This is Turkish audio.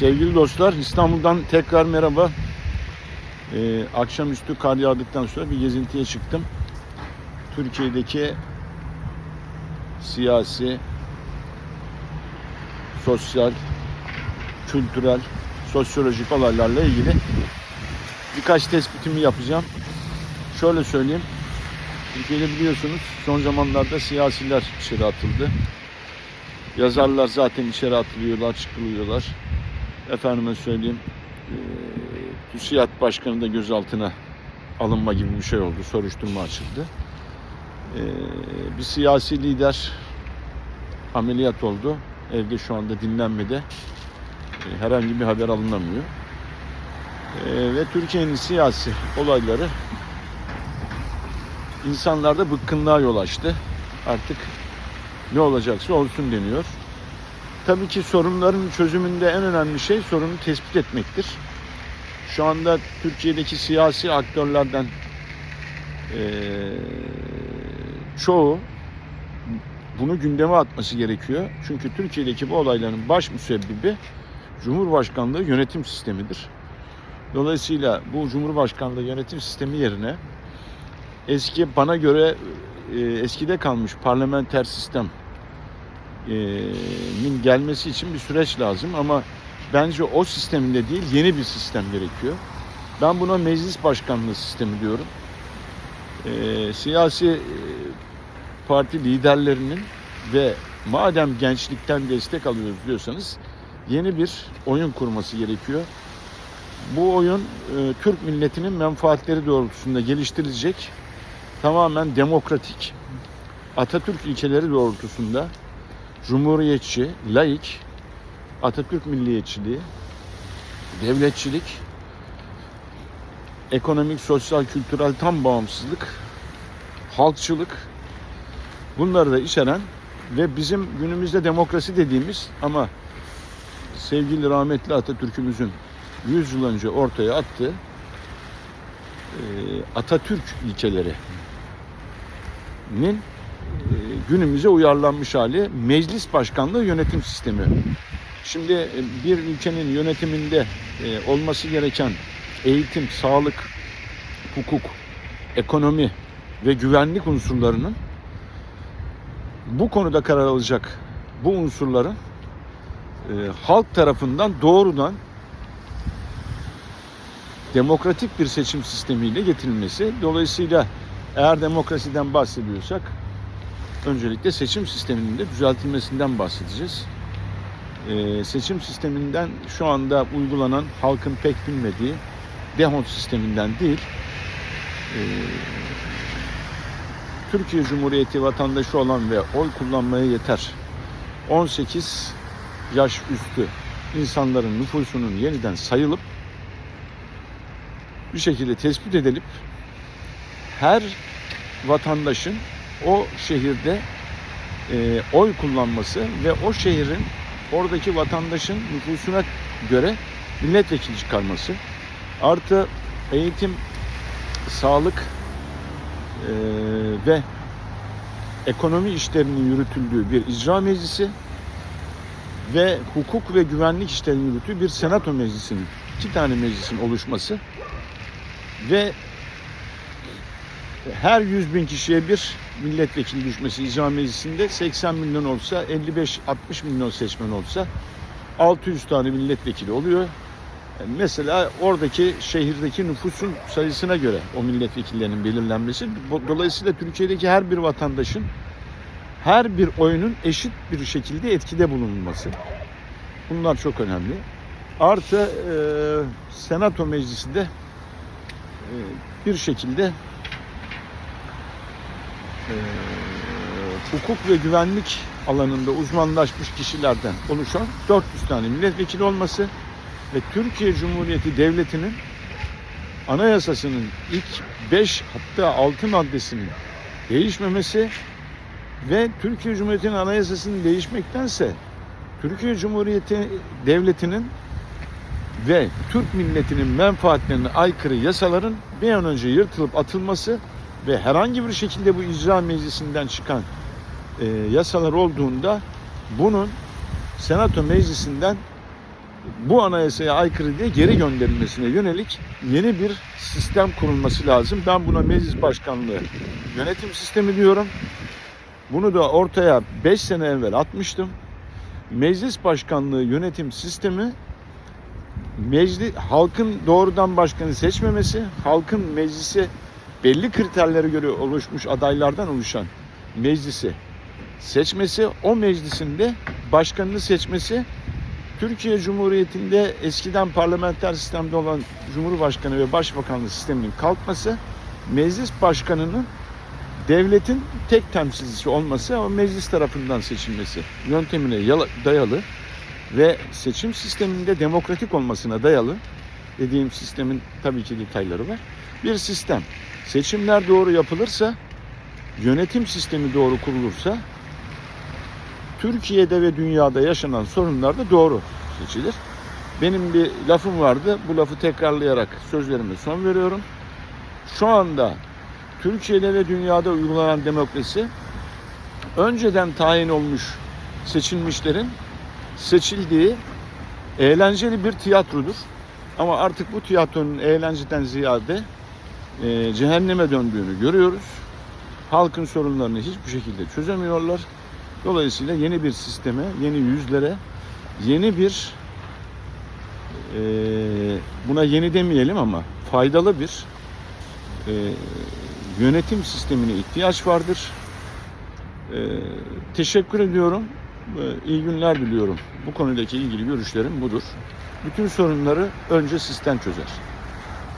Sevgili dostlar, İstanbul'dan tekrar merhaba. Ee, akşamüstü kar yağdıktan sonra bir gezintiye çıktım. Türkiye'deki siyasi, sosyal, kültürel, sosyolojik olaylarla ilgili birkaç tespitimi yapacağım. Şöyle söyleyeyim. Türkiye'de biliyorsunuz son zamanlarda siyasiler içeri atıldı. Yazarlar zaten içeri atılıyorlar, çıkılıyorlar. Efendime söyleyeyim, eee TÜSİAD Başkanı da gözaltına alınma gibi bir şey oldu. Soruşturma açıldı. Eee, bir siyasi lider ameliyat oldu. Evde şu anda dinlenmede. Eee, herhangi bir haber alınamıyor. Eee, ve Türkiye'nin siyasi olayları insanlarda bıkkınlığa yol açtı. Artık ne olacaksa olsun deniyor. Tabii ki sorunların çözümünde en önemli şey sorunu tespit etmektir. Şu anda Türkiye'deki siyasi aktörlerden eee, çoğu bunu gündeme atması gerekiyor. Çünkü Türkiye'deki bu olayların baş müsebbibi Cumhurbaşkanlığı yönetim sistemidir. Dolayısıyla bu Cumhurbaşkanlığı yönetim sistemi yerine eski bana göre e, eskide kalmış parlamenter sistem e, min gelmesi için bir süreç lazım ama bence o sisteminde değil yeni bir sistem gerekiyor. Ben buna meclis başkanlığı sistemi diyorum. E, siyasi parti liderlerinin ve madem gençlikten destek alıyoruz diyorsanız yeni bir oyun kurması gerekiyor. Bu oyun e, Türk milletinin menfaatleri doğrultusunda geliştirilecek tamamen demokratik Atatürk ilkeleri doğrultusunda cumhuriyetçi, laik, Atatürk milliyetçiliği, devletçilik, ekonomik, sosyal, kültürel tam bağımsızlık, halkçılık bunları da içeren ve bizim günümüzde demokrasi dediğimiz ama sevgili rahmetli Atatürk'ümüzün 100 yıl önce ortaya attığı Atatürk ilkeleri nin e, günümüze uyarlanmış hali meclis başkanlığı yönetim sistemi. Şimdi e, bir ülkenin yönetiminde e, olması gereken eğitim, sağlık, hukuk, ekonomi ve güvenlik unsurlarının bu konuda karar alacak bu unsurların e, halk tarafından doğrudan demokratik bir seçim sistemiyle getirilmesi. Dolayısıyla eğer demokrasiden bahsediyorsak öncelikle seçim sisteminin de düzeltilmesinden bahsedeceğiz. Ee, seçim sisteminden şu anda uygulanan halkın pek bilmediği Dehont sisteminden değil ee, Türkiye Cumhuriyeti vatandaşı olan ve oy kullanmaya yeter 18 yaş üstü insanların nüfusunun yeniden sayılıp bir şekilde tespit edilip her vatandaşın o şehirde e, oy kullanması ve o şehrin oradaki vatandaşın nüfusuna göre milletvekili çıkarması artı eğitim, sağlık e, ve ekonomi işlerinin yürütüldüğü bir icra meclisi ve hukuk ve güvenlik işlerinin yürütüldüğü bir senato meclisinin iki tane meclisin oluşması ve her 100 bin kişiye bir milletvekili düşmesi icra meclisinde 80 milyon olsa 55-60 milyon seçmen olsa 600 tane milletvekili oluyor. Yani Mesela oradaki şehirdeki nüfusun sayısına göre o milletvekillerinin belirlenmesi. Dolayısıyla Türkiye'deki her bir vatandaşın her bir oyunun eşit bir şekilde etkide bulunması. Bunlar çok önemli. Artı e, Senato Meclisi'nde e, bir şekilde e, hukuk ve güvenlik alanında uzmanlaşmış kişilerden oluşan 400 tane milletvekili olması ve Türkiye Cumhuriyeti Devleti'nin anayasasının ilk 5 hatta 6 maddesinin değişmemesi ve Türkiye Cumhuriyeti'nin anayasasının değişmektense Türkiye Cumhuriyeti Devleti'nin ve Türk milletinin menfaatlerine aykırı yasaların bir an önce yırtılıp atılması ve herhangi bir şekilde bu icra meclisinden çıkan e, yasalar olduğunda bunun senato meclisinden bu anayasaya aykırı diye geri gönderilmesine yönelik yeni bir sistem kurulması lazım. Ben buna meclis başkanlığı yönetim sistemi diyorum. Bunu da ortaya 5 sene evvel atmıştım. Meclis başkanlığı yönetim sistemi meclis halkın doğrudan başkanı seçmemesi, halkın meclisi belli kriterlere göre oluşmuş adaylardan oluşan meclisi seçmesi, o meclisin de başkanını seçmesi Türkiye Cumhuriyeti'nde eskiden parlamenter sistemde olan Cumhurbaşkanı ve Başbakanlığı sisteminin kalkması, meclis başkanının devletin tek temsilcisi olması ama meclis tarafından seçilmesi yöntemine dayalı ve seçim sisteminde demokratik olmasına dayalı dediğim sistemin tabii ki detayları var. Bir sistem. Seçimler doğru yapılırsa, yönetim sistemi doğru kurulursa Türkiye'de ve dünyada yaşanan sorunlar da doğru seçilir. Benim bir lafım vardı. Bu lafı tekrarlayarak sözlerime son veriyorum. Şu anda Türkiye'de ve dünyada uygulanan demokrasi önceden tayin olmuş seçilmişlerin seçildiği eğlenceli bir tiyatrodur. Ama artık bu tiyatronun eğlenceden ziyade e, cehenneme döndüğünü görüyoruz. Halkın sorunlarını hiçbir şekilde çözemiyorlar. Dolayısıyla yeni bir sisteme, yeni yüzlere, yeni bir e, buna yeni demeyelim ama faydalı bir e, yönetim sistemine ihtiyaç vardır. E, teşekkür ediyorum. E, iyi günler diliyorum. Bu konudaki ilgili görüşlerim budur. Bütün sorunları önce sistem çözer.